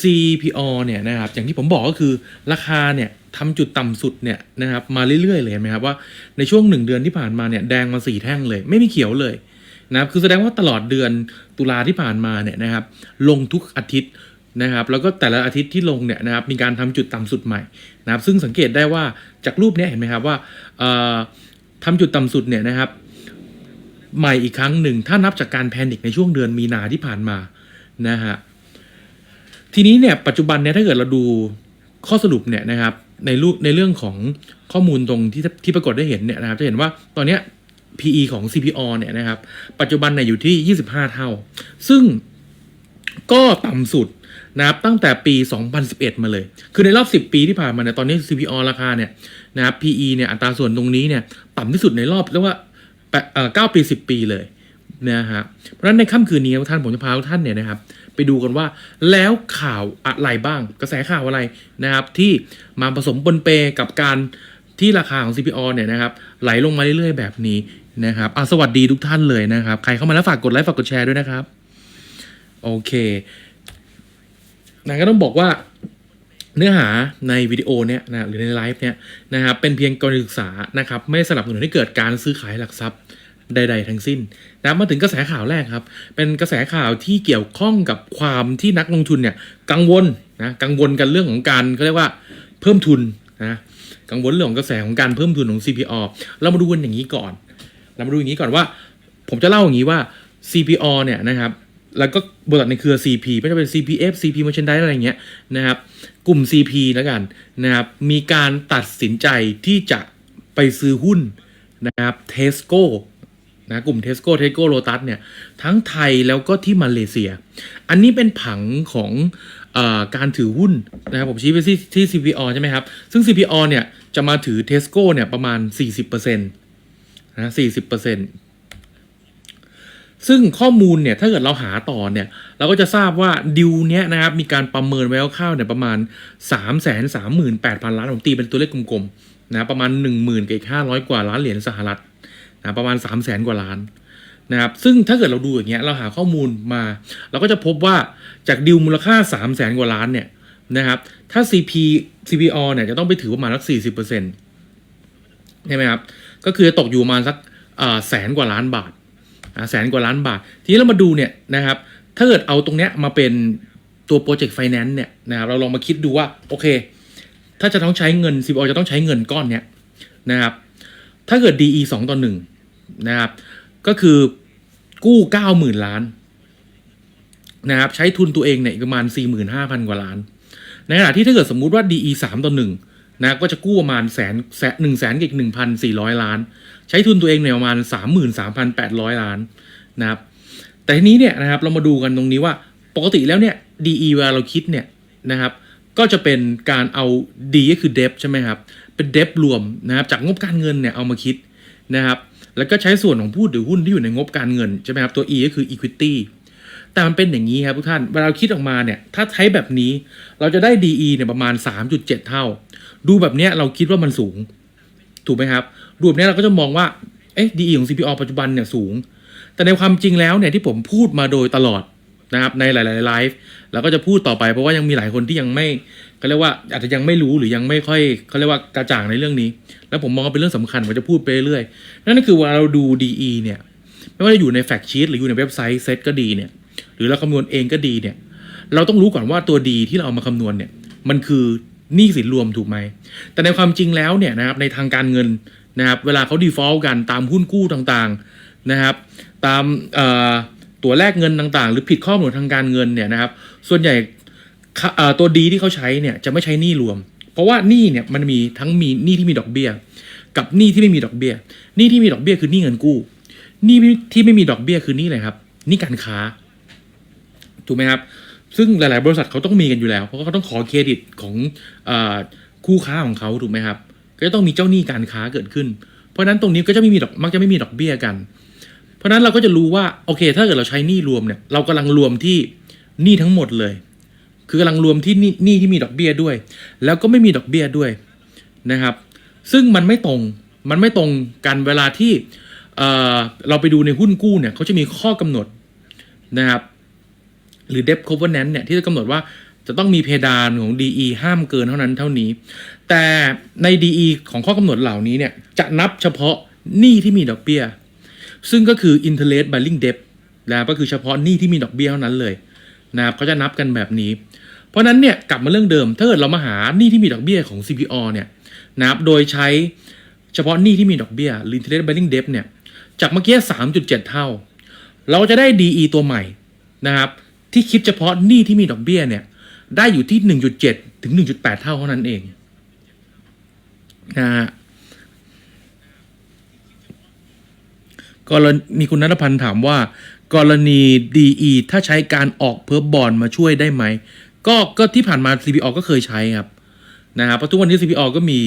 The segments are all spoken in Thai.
CPO เนี่ยนะครับอย่างที่ผมบอกก็คือราคาเนี่ยทำจุดต่ำสุดเนี่ยนะครับมาเรื่อยๆเลยเห็นไหมครับว่าในช่วง 1 เดือนที่ผ่านมาเนี่ยแดงมาสี่แท่งเลย ไม่มีเขียวเลยนะครับคือแสดงว่าตลอดเดือนตุลาที่ผ่านมาเนี่ยนะครับลงทุกอาทิตย์นะครับแล้วก็แต่ละอาทิตย์ที่ลงเนี่ยนะครับมีการทำจุดต่ำสุดใหม่นะครับซึ่งสังเกตได้ว่าจากรูปเนี้ยเห็นไหมครับว่าเอ่อทำจุดต่ำสุดเนี่ยนะครับใหม่อีกครั้งหนึ่งถ้านับจากการแพนิคในช่วงเดือนมีนาที่ผ่านมานะฮะ ทีนี้เนี่ยปัจจุบันเนี่ยถ้าเกิดเราดูข้อสรุปเนี่ยนะครับในรูปในเรื่องของข้อมูลตรงที่ที่ปรากฏได้เห็นเนี่ยนะครับจะเห็นว่าตอนเนี้ย PE ของ CPO เนี่ยนะครับ ปัจจุบันเนี่ยอยู่ที่ 25 เท่า ซึ่งก็ต่ำสุดนะครับตั้งแต่ปี 2011 มาเลย คือในรอบ 10 ปีที่ผ่านมาเนี่ยตอนนี้ CPO ราคาเนี่ยนะครับ PE เนี่ยอัตราส่วนตรงนี้เนี่ยต่ำที่สุดในรอบเรียกว่าเอ่อ9ปี 10 ปีเลยนะฮะเพราะฉะนั้นในค่ำคืนนี้ท่านผมจะพาท่านเนี่ยนะครับ ไปดูกันว่า แล้วข่าวอะไรบ้าง กระแสข่าวอะไรนะครับ ที่มาผสมปนเปกับการที่ราคาของ CPO เนี่ยนะครับ ไหลลงมาเรื่อยๆ แบบนี้นะครับอะสวัสดีทุกท่านเลยนะครับ ใครเข้ามาแล้วฝากกดไลค์ฝากกดแชร์ด้วยนะครับ โอเคนะก็ต้องบอกว่าเนื้อหาในวิดีโอเนี้ยนะหรือในไลฟ์เนี้ยนะครับเป็นเพียงการศึกษานะครับ ไม่สนับสนุนให้เกิดการซื้อขายหลักทรัพย์ ใด ๆ ทั้งสิ้นนะมาถึงกระแสข่าวแรกครับ เป็นกระแสข่าวที่เกี่ยวข้องกับความที่นักลงทุนเนี่ยกังวลนะกังวลกันเรื่องของการเขาเรียกว่าเพิ่มทุนนะกังวลเรื่องของกระแสของการเพิ่มทุนของ CPO เรามาดูกันอย่างนี้ก่อน เรามาดูอย่างนี้ก่อนว่า ผมจะเล่าอย่างนี้ว่า CPO เนี่ยนะครับแล้วก็บริษัทในเครือ CP ไม่ว่าจะเป็น CPF CP Merchandise อะไรเงี้ยนะครับ กลุ่ม CP แล้วกันนะครับ มีการตัดสินใจที่จะไปซื้อหุ้นนะครับ Tesco นะกลุ่ม Tesco Tesco Lotus เนี่ยทั้งไทยแล้วก็ที่มาเลเซีย อันนี้เป็นผังของอการถือหุ้นนะครับผมชี้ไปที่ที่ CPO ใช่ไหมครับ ซึ่ง CPO เนี่ยจะมาถือ Tesco เนี่ยประมาณ 40%นะ40%ซึ่งข้อมูลเนี่ยถ้าเกิดเราหาต่อเนี่ยเราก็จะทราบว่าดิวเนี้ยนะครับมีการประเมินไว้คร่าวๆเนี่ยประมาณ 3 3 8 0 0 0 ล้านผมตีเป็นตัวเลขกลมๆนะประมาณ 1 0,000กับอีก500 กว่าล้านเหรียญสหรัฐ นะประมาณ 3 0 0 0 0 0กว่าล้านนะครับซึ่งถ้าเกิดเราดูอย่างเงี้ยเราหาข้อมูลมา เราก็จะพบว่าจากดิวมูลค่า 3 0 0 0 0 0กว่าล้านเนี่ยนะครับถ้า CP CPO เนี่ยจะต้องไปถือประมาณสัก40%ใช่ไหมครับก็คือตกอยู่ประมาณสักแสนกว่าล้านบาทแสนกว่าล้านบาท ทีนี้เรามาดูเนี่ยนะครับถ้าเกิดเอาตรงเนี้ยมาเป็นตัวโปรเจกต์ไฟแนนซ์เนี่ยนะครับเราลองมาคิดดูว่าโอเค ถ้าจะต้องใช้เงิน CPO จะต้องใช้เงินก้อนเนี้ยนะครับถ้าเกิด DE 2ต่อ1 นะครับ ก็คือกู้90,000ล้านนะครับ ใช้ทุนตัวเองเนี่ยประมาณ45,000กว่าล้าน ในขณะที่ถ้าเกิดสมมุติว่า DE 3ต่อ1นะก็จะกู้ประมาณแสนแสนหนึ่งแสนกับอีกหนึ่งพันสี่ร้อยล้าน ใช้ทุนตัวเองเนี่ยประมาณสามหมื่นสามพันแปดร้อยล้านนะครับ แต่ทีนี้เนี่ยนะครับเรามาดูกันตรงนี้ว่าปกติแล้วเนี่ย DE เวลาเราคิดเนี่ยนะครับ ก็จะเป็นการเอา D ก็คือ debt ใช่ไหมครับ เป็น debt รวมนะครับ จากงบการเงินเนี่ยเอามาคิดนะครับ แล้วก็ใช้ส่วนของผู้ถือหุ้นที่อยู่ในงบการเงินใช่ไหมครับตัว E ก็คือ equity แต่มันเป็นอย่างนี้ครับทุกท่าน เวลาเราคิดออกมาเนี่ย ถ้าใช้แบบนี้เราจะได้ DE เนี่ยประมาณ 3.7 เท่า ดูแบบเนี้ยเราคิดว่ามันสูง ถูกไหมครับ ดูแบบเนี้ยเราก็จะมองว่า เอ๊ะ DE ของ CPO ปัจจุบันเนี่ยสูง แต่ในความจริงแล้วเนี่ยที่ผมพูดมาโดยตลอดนะครับในหลายๆไลฟ์แล้วก็จะพูดต่อไปเพราะว่ายังมีหลายคนที่ยังไม่ เขาเรียกว่าอาจจะยังไม่รู้หรือยังไม่ค่อยเขาเรียกว่ากระจ่างในเรื่องนี้ แล้วผมมองว่าเป็นเรื่องสำคัญผมจะพูดไปเรื่อยนั่นก็คือเวลาเราดู DE เนี่ยไม่ว่าจะอยู่ในแฟกชีตหรืออยู่ในเว็บไซต์เซตก็ดีเนี่ยหรือเราคำนวณเองก็ดีเนี่ยเราต้องรู้ก่อนว่าตัวดีที่เราเอามาคำนวณเนี่ยมันคือหนี้สินรวมถูกไหม แต่ในความจริงแล้วเนี่ยนะครับในทางการเงินนะครับเวลาเขา default กันตามหุ้นกู้ต่างๆนะครับตามตัวแลกเงินต่างๆ หรือผิดข้อมูลทางการเงินเนี่ยนะครับส่วนใหญ่ ตัวดีที่เขาใช้เนี่ยจะไม่ใช้หนี้รวม เพราะว่าหนี้เนี่ยมันมีทั้งมีหนี้ที่มีดอกเบี้ย กับหนี้ที่ไม่มีดอกเบี้ยหนี้ที่มีดอกเบี้ยคือหนี้เงินกู้หนี้ที่ไม่มีดอกเบี้ยคือหนี้อะไรครับหนี้การค้าถูกไหมครับ ซึ่งหลาย ๆ บริษัทเขาต้องมีกันอยู่แล้ว เพราะเขาต้องขอเครดิตของอคู่ค้าของเขาถูกไหมครับ ก็จะต้องมีเจ้าหนี้การค้าเกิดขึ้น เพราะฉะนั้นตรงนี้ก็จะไม่มีดอกมักจะไม่มีดอกเบี้ยกัน เพราะนั้นเราก็จะรู้ว่าโอเค ถ้าเกิดเราใช้หนี้รวมเนี่ยเรากำลังรวมที่หนี้ทั้งหมดเลย คือกำลังรวมที่หนี้ที่มีดอกเบี้ยด้วย แล้วก็ไม่มีดอกเบี้ยด้วยนะครับ ซึ่งมันไม่ตรงมันไม่ตรงกันเวลาที่เอ่อเราไปดูในหุ้นกู้เนี่ยเขาจะมีข้อกำหนดนะครับ หรือ debt covenant เนี่ยที่จะกำหนดว่าจะต้องมีเพดานของ DE ห้ามเกินเท่านั้นเท่านี้ แต่ใน DE ของข้อกำหนดเหล่านี้เนี่ยจะนับเฉพาะหนี้ที่มีดอกเบี้ย ซึ่งก็คือ interest bearing debt นะครับก็คือเฉพาะหนี้ที่มีดอกเบี้ยเท่านั้นเลย นะครับเขาจะนับกันแบบนี้ เพราะนั้นเนี่ยกลับมาเรื่องเดิมถ้าเกิดเรามาหาหนี้ที่มีดอกเบี้ยของ CPO เนี่ยนะครับโดยใช้เฉพาะหนี้ที่มีดอกเบี้ยหรือ interest bearing debt เนี่ยจากเมื่อกี้3.7 เท่า เราจะได้ DE ตัวใหม่นะครับที่คิดเฉพาะหนี้ที่มีดอกเบี้ยเนี่ยได้อยู่ที่ 1.7 ถึง 1.8 เท่าเท่านั้นเองนะฮะกรณีมีคุณนัทพันธ์ถามว่ากรณี DE ถ้าใช้การออกเพิ่มบบอลมาช่วยได้ไหม ก็ก็ที่ผ่านมา CPO ก็เคยใช้ครับนะครับเพราะทุกวันนี้ CPO ก็มี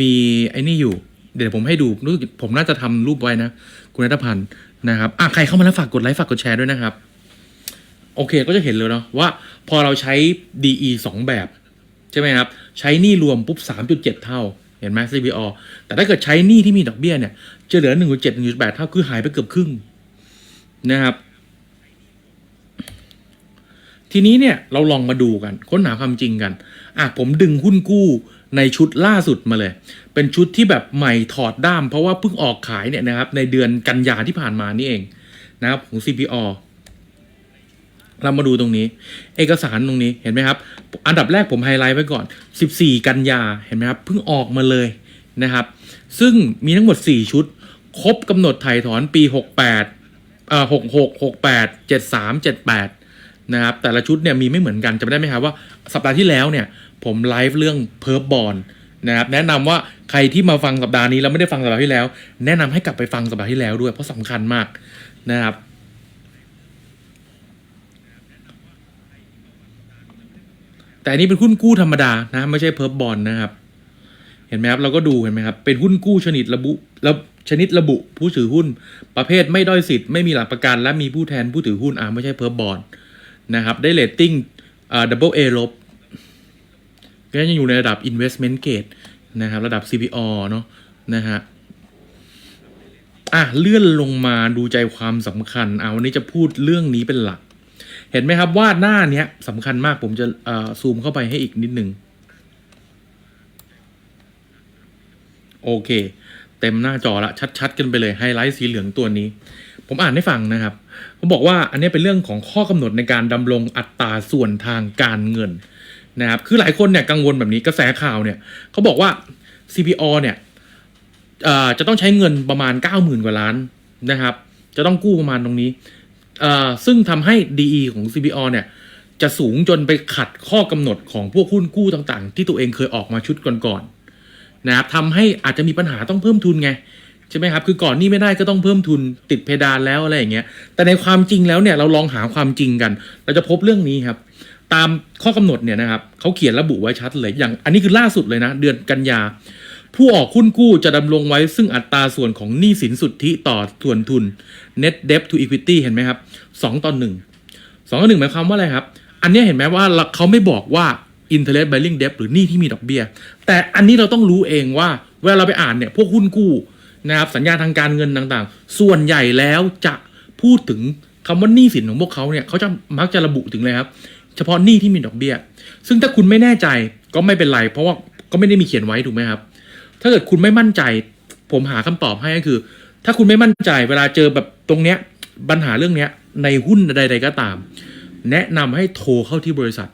มีไอ้นี่อยู่ เดี๋ยวผมให้ดูรู้สึกผมน่าจะทำรูปไว้นะ คุณนัทพันธ์นะครับอะใครเข้ามาแล้วฝากกดไลค์ฝากกดแชร์ด้วยนะครับ โอเคก็จะเห็นเลยเนาะว่าพอเราใช้ DE 2 แบบ ใช่ไหมครับ ใช้หนี้รวมปุ๊บ 3.7 เท่าเห็นไหม CPO แต่ถ้าเกิดใช้หนี้ที่มีดอกเบี้ยเนี่ยจะเหลือ 1.7 1.8 เท่าคือหายไปเกือบครึ่ง นะครับ ทีนี้เนี่ยเราลองมาดูกัน ค้นหาความจริงกัน อะผมดึงหุ้นกู้ในชุดล่าสุดมาเลย เป็นชุดที่แบบใหม่ถอดด้าม เพราะว่าเพิ่งออกขายเนี่ยนะครับ ในเดือนกันยาที่ผ่านมานี่เองนะครับของ CPO เรามาดูตรงนี้ เอกสารตรงนี้เห็นไหมครับ อันดับแรกผมไฮไลท์ไว้ก่อน 14 กันยาเห็นไหมครับเพิ่งออกมาเลยนะครับ ซึ่งมีทั้งหมด 4 ชุด ครบกำหนดถ่ายถอนปี 68 เอ่อ66 68 73 78นะครับแต่ละชุดเนี่ยมีไม่เหมือนกันจำได้ไหมครับว่าสัปดาห์ที่แล้วเนี่ยผมไลฟ์เรื่องเพิร์บบอลนะครับแนะนำว่าใครที่มาฟังสัปดาห์นี้แล้วไม่ได้ฟังสัปดาห์ที่แล้ว แนะนำให้กลับไปฟังสัปดาห์ที่แล้วด้วยเพราะสำคัญมากนะครับแต่อันนี้เป็นหุ้นกู้ธรรมดานะไม่ใช่เพิร์บบอลนะครับ เห็นไหมครับเราก็ดูเห็นไหมครับเป็นหุ้นกู้ชนิดระบุแล้ว ชนิดระบุผู้ถือหุ้น ประเภทไม่ด้อยสิทธิ์ ไม่มีหลักประกัน และมีผู้แทนผู้ถือหุ้นอ่าไม่ใช่เพิร์บบอลนะครับ ได้เรตติ้งอ่า double A ลบก็ยังอยู่ในระดับ investment grade นะครับ ระดับ CPO เนาะนะฮะอะเลื่อนลงมาดูใจความสำคัญอ่าวันนี้จะพูดเรื่องนี้เป็นหลัก เห็นไหมครับว่าหน้าเนี้ยสำคัญมากผมจะอ่อซูมเข้าไปให้อีกนิดนึง โอเค เต็มหน้าจอละชัด ๆ กันไปเลยไฮไลท์สีเหลืองตัวนี้ ผมอ่านให้ฟังนะครับผมบอกว่าอันนี้เป็นเรื่องของข้อกำหนดในการดำรงอัตราส่วนทางการเงินนะครับคือหลายคนเนี่ยกังวลแบบนี้กระแสข่าวเนี่ยเขาบอกว่า CPO เนี่ยเอ่อจะต้องใช้เงินประมาณ 90,000 กว่าล้านนะครับ จะต้องกู้ประมาณตรงนี้ซึ่งทำให้ DE ของ CPO เนี่ย จะสูงจนไปขัดข้อกำหนดของพวกหุ้นกู้ต่างๆ ที่ตัวเองเคยออกมาชุดก่อนๆ นะครับทำให้อาจจะมีปัญหาต้องเพิ่มทุนไงใช่ไหมครับ คือก่อนนี้ไม่ได้ก็ต้องเพิ่มทุนติดเพดานแล้วอะไรอย่างเงี้ย แต่ในความจริงแล้วเนี่ยเราลองหาความจริงกัน เราจะพบเรื่องนี้ครับ ตามข้อกำหนดเนี่ยนะครับเขาเขียนระบุไว้ชัดเลย อย่างอันนี้คือล่าสุดเลยนะ เดือนกันยา ผู้ออกหุ้นกู้จะดำรงไว้ซึ่งอัตราส่วนของหนี้สินสุทธิต่อส่วนทุน net debt to equity เห็นไหมครับสองต่อหนึ่งสองต่อหนึ่งหมายความว่าอะไรครับ อันนี้เห็นไหมว่าเขาไม่บอกว่า interest bearing debt หรือหนี้ที่มีดอกเบี้ย แต่อันนี้เราต้องรู้เองว่าเวลาเราไปอ่านเนี่ยพวกหุ้นกู้นะครับสัญญาทางการเงินต่างๆ ส่วนใหญ่แล้วจะพูดถึงคำว่าหนี้สินของพวกเขาเนี่ยเขาจะมักจะระบุถึงเลยครับ เฉพาะหนี้ที่มีดอกเบี้ย ซึ่งถ้าคุณไม่แน่ใจก็ไม่เป็นไร เพราะว่าก็ไม่ได้มีเขียนไว้ถูกไหมครับ ถ้าเกิดคุณไม่มั่นใจ ผมหาคำตอบให้ก็คือ ถ้าคุณไม่มั่นใจเวลาเจอแบบตรงเนี้ยปัญหาเรื่องเนี้ยในหุ้นใดๆก็ตาม แนะนำให้โทรเข้าที่บริษัท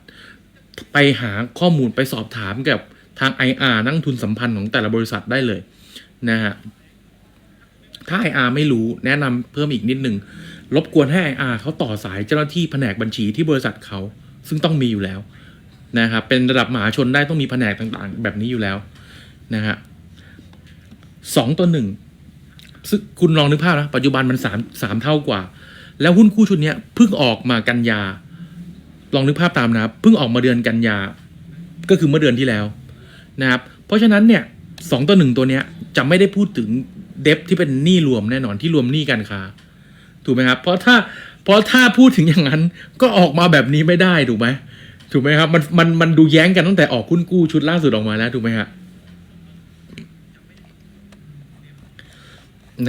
ไปหาข้อมูลไปสอบถามกับทาง IR นักลงทุนสัมพันธ์ของแต่ละบริษัทได้เลยนะฮะถ้า IR ไม่รู้แนะนำเพิ่มอีกนิดหนึ่งรบกวนให้ IR เขาต่อสายเจ้าหน้าที่แผนกบัญชีที่บริษัทเขาซึ่งต้องมีอยู่แล้วนะครับเป็นระดับมหาชนได้ต้องมีแผนกต่างๆ แบบนี้อยู่แล้วนะฮะสองต่อหนึ่งซึ่งคุณลองนึกภาพนะ ปัจจุบันมันสามสามเท่ากว่า แล้วหุ้นคู่ชุดนี้เพิ่งออกมากันยา ลองนึกภาพตามนะครับเพิ่งออกมาเดือนกันยา ก็คือเมื่อเดือนที่แล้วนะครับ เพราะฉะนั้นเนี่ยสองต่อหนึ่งตัวเนี้ยจะไม่ได้พูดถึงเดฟที่เป็นหนี้รวมแน่นอนที่รวมหนี้การค้าถูกไหมครับ เพราะถ้าเพราะถ้าพูดถึงอย่างนั้นก็ออกมาแบบนี้ไม่ได้ถูกไหมถูกไหมครับมันมันมันดูแย้งกันตั้งแต่ออกหุ้นกู้ชุดล่าสุดออกมาแล้วถูกไหมครับ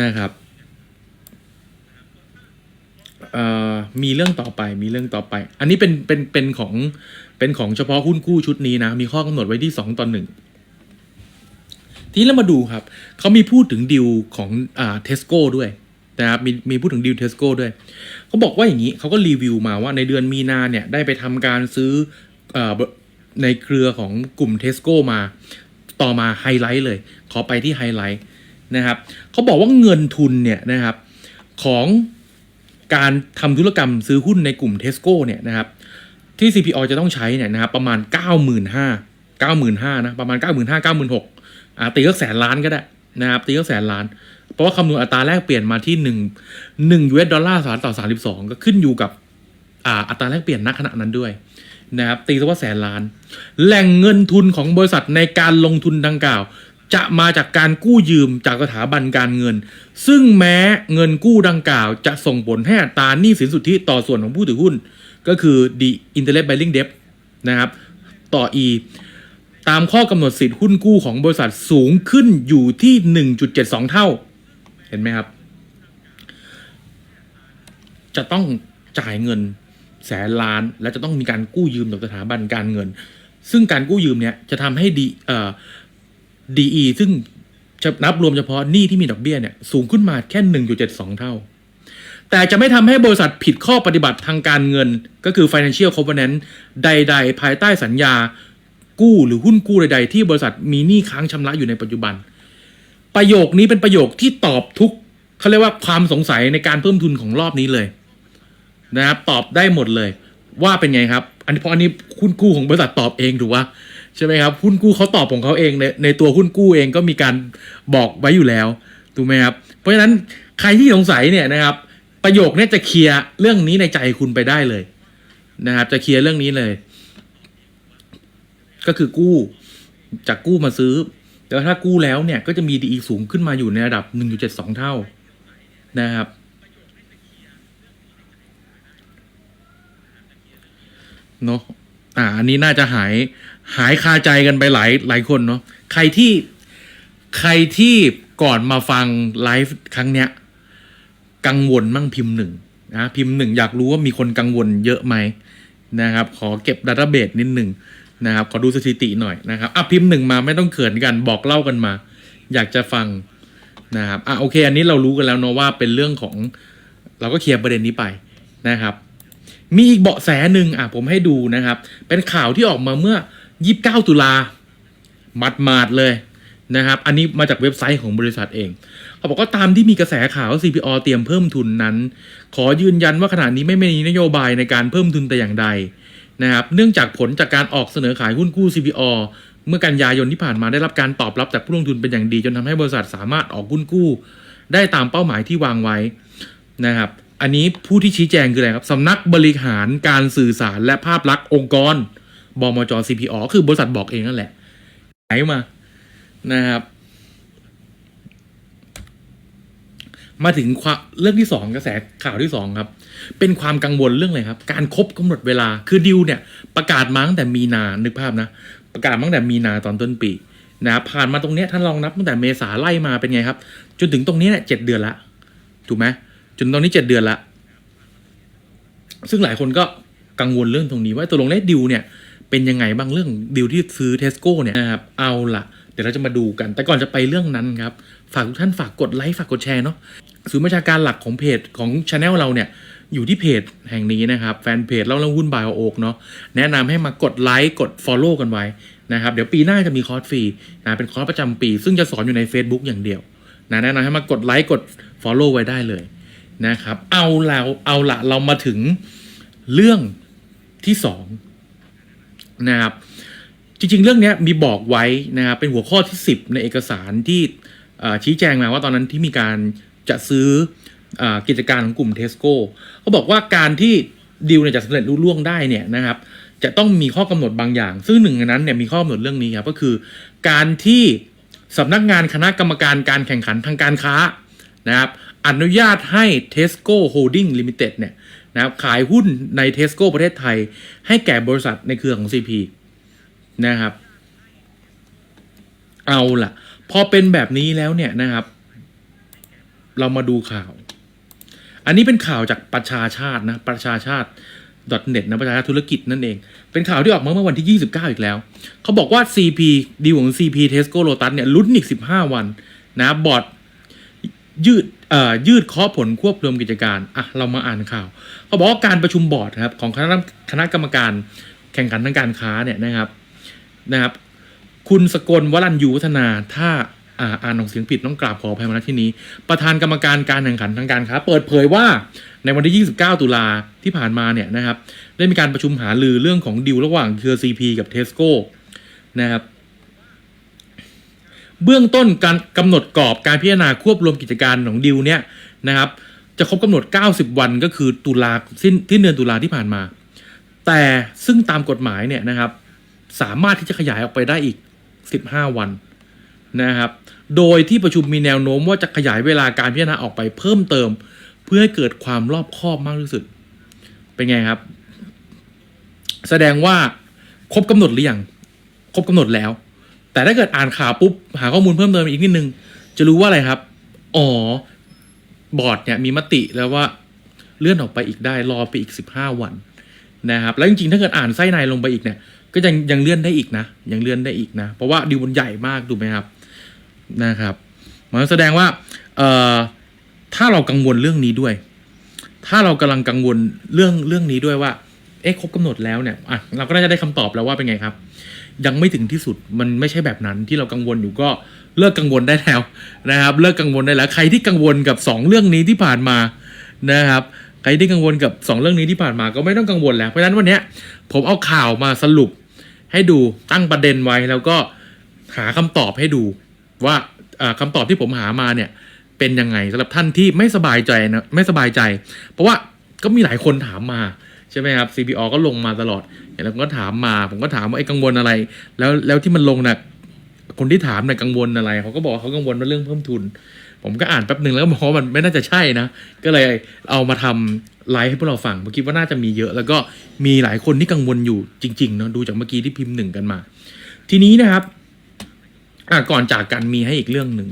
นะครับ มีเรื่องต่อไปมีเรื่องต่อไป อันนี้เป็นเป็นเป็นของเป็นของเฉพาะหุ้นกู้ชุดนี้นะ มีข้อกำหนดไว้ที่สองต่อหนึ่งทีนี้เรามาดูครับ เขามีพูดถึงดิวของอ่าเทสโก้ด้วยนะครับมีมีพูดถึงดิวเทสโก้ด้วย เขาบอกว่าอย่างนี้เขาก็รีวิวมาว่าในเดือนมีนาเนี่ย ได้ไปทำการซื้อเออในเครือของกลุ่มเทสโก้มา ต่อมาไฮไลท์เลย ขอไปที่ไฮไลท์นะครับ เขาบอกว่าเงินทุนเนี่ยนะครับ ของ การทำธุรกรรมซื้อหุ้นในกลุ่มเทสโก้เนี่ยนะครับที่ CPO จะต้องใช้เนี่ยนะครับประมาณ 9 5 0 0 0 95,000นะประมาณ 95,000 96,000อ่าตีก็แสนล้านก็ได้นะครับตีก็แสนล้าน เพราะว่าคำนวณอัตราแลกเปลี่ยนมาที่ 1 1 US ดอลลาร์สหรัฐต่อ 32 ก็ขึ้นอยู่กับอ่าอัตราแลกเปลี่ยนณขณะนั้นด้วยนะครับตีซะว่าแสนล้าน แหล่งเงินทุนของบริษัทในการลงทุนดังกล่าว จะมาจากการกู้ยืมจากสถาบันการเงิน ซึ่งแม้เงินกู้ดังกล่าว จะส่งผลให้อัตราหนี้สินสุทธิต่อส่วนของผู้ถือหุ้น ก็คือ the interest bearing debt นะครับ ต่อ e ตามข้อกำหนดสิทธิ์หุ้นกู้ของบริษัทสูงขึ้นอยู่ที่ 1.72 เท่า เห็นไหมครับ จะต้องจ่ายเงินแสนล้าน และจะต้องมีการกู้ยืมจากสถาบันการเงิน ซึ่งการกู้ยืมเนี่ยจะทำให้ดีเอ่อ DE ซึ่งนับรวมเฉพาะหนี้ที่มีดอกเบี้ยเนี่ยสูงขึ้นมาแค่ 1.72 เท่า แต่จะไม่ทำให้บริษัทผิดข้อปฏิบัติทางการเงิน ก็คือ financial covenant ใด ๆ ภายใต้สัญญากู้หรือหุ้นกู้ใด ๆ ที่บริษัทมีหนี้ค้างชำระอยู่ในปัจจุบัน ประโยคนี้เป็นประโยคที่ตอบทุกเขาเรียกว่าความสงสัยในการเพิ่มทุนของรอบนี้เลยนะครับตอบได้หมดเลย ว่าเป็นไงครับ อันนี้เพราะอันนี้หุ้นกู้ของบริษัทตอบเองถูกว่า ใช่ไหมครับหุ้นกู้เขาตอบของเขาเองในในตัวหุ้นกู้เองก็มีการบอกไว้อยู่แล้วถูกไหมครับเพราะฉะนั้นใครที่สงสัยเนี่ยนะครับ ประโยคนี้จะเคลียร์เรื่องนี้ในใจคุณไปได้เลยนะครับ จะเคลียร์เรื่องนี้เลย ก็คือกู้จากกู้มาซื้อแล้วถ้ากู้แล้วเนี่ยก็จะมีดีสูงขึ้นมาอยู่ในระดับ 1.72 เท่านะครับ เนาะอ่า อันนี้น่าจะหาย หายคาใจกันไปหลายหลายคนเนาะใครที่ใครที่ก่อนมาฟังไลฟ์ครั้งเนี้ย กังวลมั่งพิมพ์หนึ่งนะพิมพ์หนึ่งอยากรู้ว่ามีคนกังวลเยอะไหมนะครับ ขอเก็บดัตตอร์เบสนิดหนึ่งนะครับ ขอดูสถิติหน่อยนะครับอะพิมพ์หนึ่งมาไม่ต้องเขินกันบอกเล่ากันมา อยากจะฟังนะครับอะโอเค อันนี้เรารู้กันแล้วเนาะว่าเป็นเรื่องของ เราก็เคลียร์ประเด็นนี้ไปนะครับ มีอีกเบาะแสหนึ่งอะผมให้ดูนะครับ เป็นข่าวที่ออกมาเมื่อ 29ตุลาหมัดมาดเลยนะครับ อันนี้มาจากเว็บไซต์ของบริษัทเอง เขาบอกว่าตามที่มีกระแสข่าวว่า CPO เตรียมเพิ่มทุนนั้น ขอยืนยันว่าขณะนี้ไม่มีนโยบายในการเพิ่มทุนแต่อย่างใดนะครับ เนื่องจากผลจากการออกเสนอขายหุ้นกู้ CPO เมื่อกันยายนที่ผ่านมาได้รับการตอบรับจากผู้ลงทุนเป็นอย่างดี จนทำให้บริษัทสามารถออกหุ้นกู้ ได้ตามเป้าหมายที่วางไว้นะครับ อันนี้ผู้ที่ชี้แจงคืออะไรครับสำนักบริหารการสื่อสารและภาพลักษณ์องค์กร บมจ CPO คือบริษัทบอกเองนั่นแหละไหนมานะครับ มาถึงความเรื่องที่สองกระแสข่าวที่สองครับ เป็นความกังวลเรื่องอะไรครับ การครบกำหนดเวลาคือดิวเนี่ย ประกาศมาตั้งแต่มีนานึกภาพนะ ประกาศมาตั้งแต่มีนาตอนต้นปีนะครับผ่านมาตรงเนี้ยท่านลองนับตั้งแต่เมษาไล่มาเป็นไงครับ จนถึงตรงนี้เนี่ยเจ็ดเดือนละถูกไหมจนตอนนี้เจ็ดเดือนละซึ่งหลายคนก็กังวลเรื่องตรงนี้ว่าตัวลงเลขดิวเนี่ย เป็นยังไงบ้างเรื่องดิวที่ซื้อเทสโก้เนี่ยนะครับเอาละเดี๋ยวเราจะมาดูกัน แต่ก่อนจะไปเรื่องนั้นครับ ฝากทุกท่านฝากกดไลค์ฝากกดแชร์เนาะศูนย์ประชาการหลักของเพจของช anel เราเนี่ยอยู่ที่เพจแห่งนี้นะครับ แฟนเพจเล่าเรื่องหุ้นบายโอกเนาะแนะนำให้มากดไลค์กด Follow กันไว้นะครับ เดี๋ยวปีหน้าจะมีคอร์สฟรีนะเป็นคอร์สประจำปี ซึ่งจะสอนอยู่ใน Facebook อย่างเดียวนะแนะนำให้มากดไลค์กด Follow ไว้ได้เลยนะครับ เอาแล้วเอาละเรามาถึงเรื่องที่สอง นะครับจริง ๆ เรื่องนี้มีบอกไว้นะครับเป็นหัวข้อที่ 10 ในเอกสารที่ชี้แจงมาว่าตอนนั้นที่มีการจะซื้ออกิจการของกลุ่มเทสโก้เขาบอกว่าการที่ดีลเนี่ยจะสำเร็จรุ่ล่วงได้เนี่ยนะครับจะต้องมีข้อกำหนดบางอย่าง ซึ่งหนึ่งในนั้นเนี่ยมีข้อกำหนดเรื่องนี้ครับก็คือ การที่สำนักงานคณะกรรมการการแข่งขันทางการค้านะครับอนุญาตให้ Tesco Holding Limited เนี่ย นะครับขายหุ้นใน Tesco ประเทศไทย ให้แก่บริษัทในเครือของ CP นะครับ เอาล่ะ พอเป็นแบบนี้แล้วเนี่ยนะครับ เรามาดูข่าว อันนี้เป็นข่าวจากประชาชาตินะประชาชาติ .net นะประชาชาติธุรกิจนั่นเอง เป็นข่าวที่ออกมาเมื่อวันที่ 29 อีกแล้ว เขาบอกว่า CP ดีลของ CP Tesco Lotus เนี่ยลุ้นอีก 15 วัน นะบอร์ดยืด ยืดเคาะผลควบรวมกิจการอะเรามาอ่านข่าวเขาบอกว่าการประชุมบอร์ดครับของคณะคณะกรรมการแข่งขันทางการค้าเนี่ยนะครับนะครับ คุณสกลวรัญยูวัฒนาถ้าอ่าอ่านออกเสียงผิดต้องกราบขออภัยมาณที่นี้ ประธานกรรมการการแข่งขันทางการค้า เปิดเผยว่าในวันที่ 29 ตุลาที่ผ่านมาเนี่ยนะครับ ได้มีการประชุมหารือเรื่องของดีลระหว่างเครือ CP กับเทสโก้นะครับ เบื้องต้นการกำหนดกรอบการพิจารณาควบรวมกิจการของดีลเนี่ยนะครับ จะครบกำหนด 90 วันก็คือตุลาสิ้นที่เดือนตุลาที่ผ่านมา แต่ซึ่งตามกฎหมายเนี่ยนะครับ สามารถที่จะขยายออกไปได้อีก 15 วันนะครับ โดยที่ประชุมมีแนวโน้มว่าจะขยายเวลาการพิจารณาออกไปเพิ่มเติม เพื่อให้เกิดความรอบคอบมากที่สุด เป็นไงครับ แสดงว่าครบกำหนดหรือยังครบกำหนดแล้ว แต่ถ้าเกิดอ่านข่าวปุ๊บหาข้อมูลเพิ่มเติมอีกนิดนึง จะรู้ว่าอะไรครับ อ๋อ บอร์ดเนี่ยมีมติแล้วว่าเลื่อนออกไปอีกได้รอไปอีกสิบห้าวันนะครับ แล้วจริงๆ ถ้าเกิดอ่านไส้ในลงไปอีกเนี่ย ก็ยังยังเลื่อนได้อีกนะ ยังเลื่อนได้อีกนะ เพราะว่าดีลมันใหญ่มากถูกไหมครับ นะครับ มันแสดงว่าเอ่อถ้าเรากังวลเรื่องนี้ด้วย ถ้าเรากำลังกังวลเรื่องเรื่องนี้ด้วยว่า เอ๊ะครบกำหนดแล้วเนี่ย อะ เราก็น่าจะได้คำตอบแล้วว่าเป็นไงครับ ยังไม่ถึงที่สุดมันไม่ใช่แบบนั้นที่เรากังวลอยู่ก็เลิกกังวลได้แล้วนะครับ เลิกกังวลได้แล้ว ใครที่กังวลกับสองเรื่องนี้ที่ผ่านมานะครับ ใครที่กังวลกับสองเรื่องนี้ที่ผ่านมาก็ไม่ต้องกังวลแล้วเพราะฉะนั้นวันนี้ผมเอาข่าวมาสรุป ให้ดูตั้งประเด็นไว้แล้วก็หาคำตอบให้ดูว่าเอ่อคำตอบที่ผมหามาเนี่ยเป็นยังไงสำหรับท่านที่ไม่สบายใจนะไม่สบายใจ เพราะว่าก็มีหลายคนถามมา ช่ไหมครับ CPO ก็ลงมาตลอดแล้วผมก็ถามมา ผมก็ถามว่าไอ้กังวลอะไร แล้วแล้วที่มันลงน่ะคนที่ถามน่ะกังวลอะไร เขาก็บอกว่าเขากังวลว่าเรื่องเพิ่มทุน ผมก็อ่านแป๊บหนึ่งแล้วก็บอกว่ามันไม่น่าจะใช่นะ ก็เลยเอามาทำไลฟ์ให้พวกเราฟังผมคิดว่าน่าจะมีเยอะ แล้วก็มีหลายคนที่กังวลอยู่จริงๆเนาะดูจากเมื่อกี้ที่พิมพ์หนึ่งกันมา ทีนี้นะครับอะก่อนจากกันมีให้อีกเรื่องหนึ่ง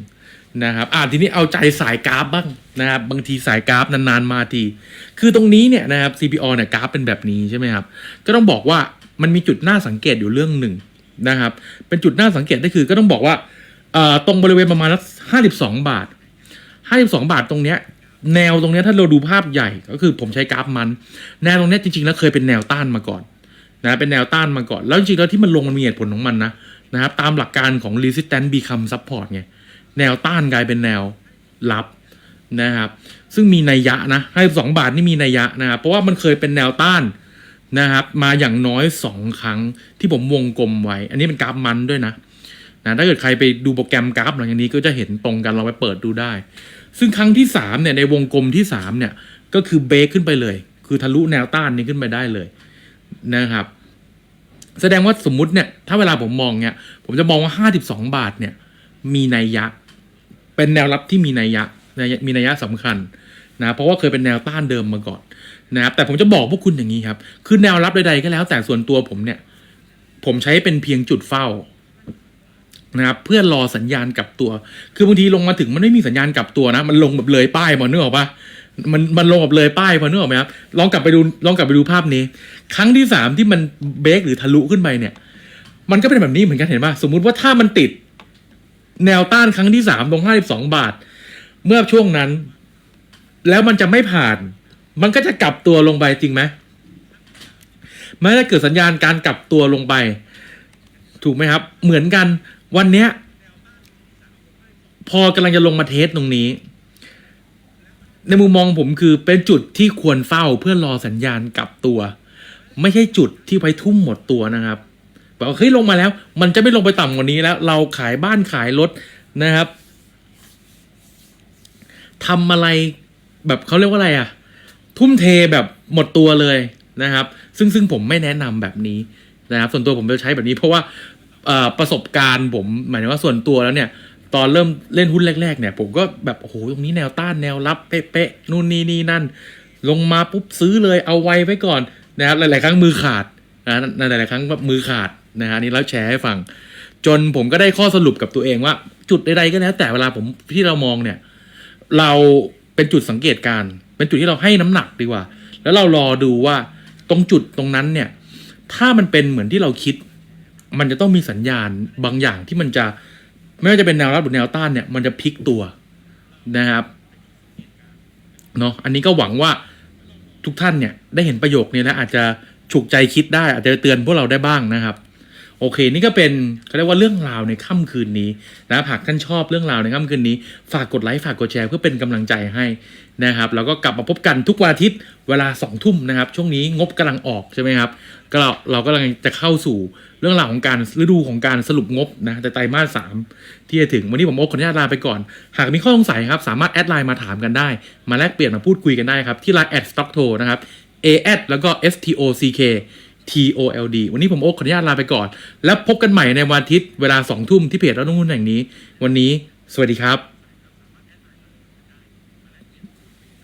นะครับอะทีนี้เอาใจสายกราฟบ้างนะครับบางทีสายกราฟนานๆมาที คือตรงนี้เนี่ยนะครับ CPO เนี่ยกราฟเป็นแบบนี้ใช่ไหมครับ ก็ต้องบอกว่ามันมีจุดน่าสังเกตอยู่เรื่องหนึ่งนะครับ เป็นจุดน่าสังเกตก็คือก็ต้องบอกว่าเอ่อตรงบริเวณประมาณห้าสิบสองบาทห้าสิบสองบาทตรงเนี้ยแนวตรงเนี้ยถ้าเราดูภาพใหญ่ก็คือผมใช้กราฟมัน แนวตรงเนี้ยจริงๆแล้วเคยเป็นแนวต้านมาก่อนนะเป็นแนวต้านมาก่อน แล้วจริงๆแล้วที่มันลงมันมีเหตุผลของมันนะนะครับตามหลักการของ resistance become support ไง แนวต้านกลายเป็นแนวรับนะครับ ซึ่งมีนัยยะนะให้สองบาทนี่มีนัยยะนะครับ เพราะว่ามันเคยเป็นแนวต้านนะครับ มาอย่างน้อยสองครั้งที่ผมวงกลมไว้ อันนี้เป็นกราฟมันด้วยนะนะถ้าเกิดใครไปดูโปรแกรมกราฟหลังจากนี้ก็จะเห็นตรงกันเราไปเปิดดูได้ ซึ่งครั้งที่สามเนี่ยในวงกลมที่สามเนี่ยก็คือเบรกขึ้นไปเลย คือทะลุแนวต้านนี้ขึ้นไปได้เลยนะครับ แสดงว่าสมมุติเนี่ยถ้าเวลาผมมองเนี่ยผมจะมองว่าห้าสิบสองบาทเนี่ยมีนัยยะ เป็นแนวรับที่มีนัยยะมีนัยยะสำคัญนะเพราะว่าเคยเป็นแนวต้านเดิมมาก่อนนะครับแต่ผมจะบอกพวกคุณอย่างนี้ครับ คือแนวรับใดๆก็แล้ว แต่ส่วนตัวผมเนี่ย ผมใช้เป็นเพียงจุดเฝ้านะครับเพื่อรอสัญญาณกลับตัว คือบางทีลงมาถึงมันไม่มีสัญญาณกลับตัวนะ มันลงแบบเลยป้ายมาเนื้อออกปะมันมันลงแบบเลยป้ายมาเนื้อออกไหมครับลองกลับไปดูลองกลับไปดูภาพนี้ ครั้งที่สามที่มันเบรกหรือทะลุขึ้นไปเนี่ย มันก็เป็นแบบนี้เหมือนกันเห็นป่ะสมมุติว่าถ้ามันติด แนวต้านครั้งที่สามตรงห้าสิบสองบาท เมื่อช่วงนั้น แล้วมันจะไม่ผ่าน มันก็จะกลับตัวลงไปจริงไหมแม้จะเกิดสัญญาณการกลับตัวลงไป ถูกไหมครับ เหมือนกัน วันเนี้ย พอกำลังจะลงมาเทสตรงนี้ ในมุมมองผมคือเป็นจุดที่ควรเฝ้าเพื่อรอสัญญาณกลับตัว ไม่ใช่จุดที่ไปทุ่มหมดตัวนะครับ บอกว่าเฮ้ยลงมาแล้ว มันจะไม่ลงไปต่ำกว่านี้แล้ว เราขายบ้านขายรถนะครับทำอะไรแบบเขาเรียกว่าอะไรอะทุ่มเทแบบหมดตัวเลยนะครับ ซึ่งซึ่งผมไม่แนะนำแบบนี้นะครับ ส่วนตัวผมจะใช้แบบนี้เพราะว่าประสบการณ์ผมหมายถึงว่าส่วนตัวแล้วเนี่ย ตอนเริ่มเล่นหุ้นแรกๆเนี่ย ผมก็แบบโอ้โหตรงนี้แนวต้านแนวรับเป๊ะๆนู่นนี่นี่นั่น ลงมาปุ๊บซื้อเลยเอาไว้ไว้ก่อนนะครับหลายๆครั้งมือขาดนะหลายๆครั้งแบบมือขาด นะฮะนี่แล้วแชร์ให้ฟัง จนผมก็ได้ข้อสรุปกับตัวเองว่า จุดใดๆก็แล้ว แต่เวลาผมที่เรามองเนี่ย เราเป็นจุดสังเกตการ เป็นจุดที่เราให้น้ำหนักดีกว่า แล้วเรารอดูว่าตรงจุดตรงนั้นเนี่ย ถ้ามันเป็นเหมือนที่เราคิด มันจะต้องมีสัญญาณบางอย่างที่มันจะไม่ว่าจะเป็นแนวรับหรือแนวต้านเนี่ย มันจะพลิกตัวนะครับเนาะอันนี้ก็หวังว่าทุกท่านเนี่ยได้เห็นประโยคนี้แล้วอาจจะฉุกใจคิดได้อาจจะเตือนพวกเราได้บ้างนะครับ โอเค นี่ก็เป็นเขาเรียกว่าเรื่องราวในค่ำคืนนี้นะครับหากท่านชอบเรื่องราวในค่ำคืนนี้ ฝากกดไลค์ฝากกดแชร์เพื่อเป็นกำลังใจให้นะครับ แล้วก็กลับมาพบกันทุกวันอาทิตย์เวลาสองทุ่มนะครับ ช่วงนี้งบกำลังออกใช่ไหมครับ ก็เราเรากำลังจะเข้าสู่เรื่องราวของการฤดูของการสรุปงบนะแต่ไตรมาสสามที่จะถึงวันนี้ผมโอ๊คขออนุญาตลาไปก่อน หากมีข้อสงสัยครับสามารถแอดไลน์มาถามกันได้ มาแลกเปลี่ยนมาพูดคุยกันได้ครับที่ไลน์แอดสต็อกโทนะครับ a อแล้วก็ s t o c k T O L D วันนี้ผมโอ๊คขออนุญาตลาไปก่อน แล้วพบกันใหม่ในวันอาทิตย์เวลาสองทุ่มที่เพจแล้วต้องหุ้นแห่งนี้ วันนี้ สวัสดีครับ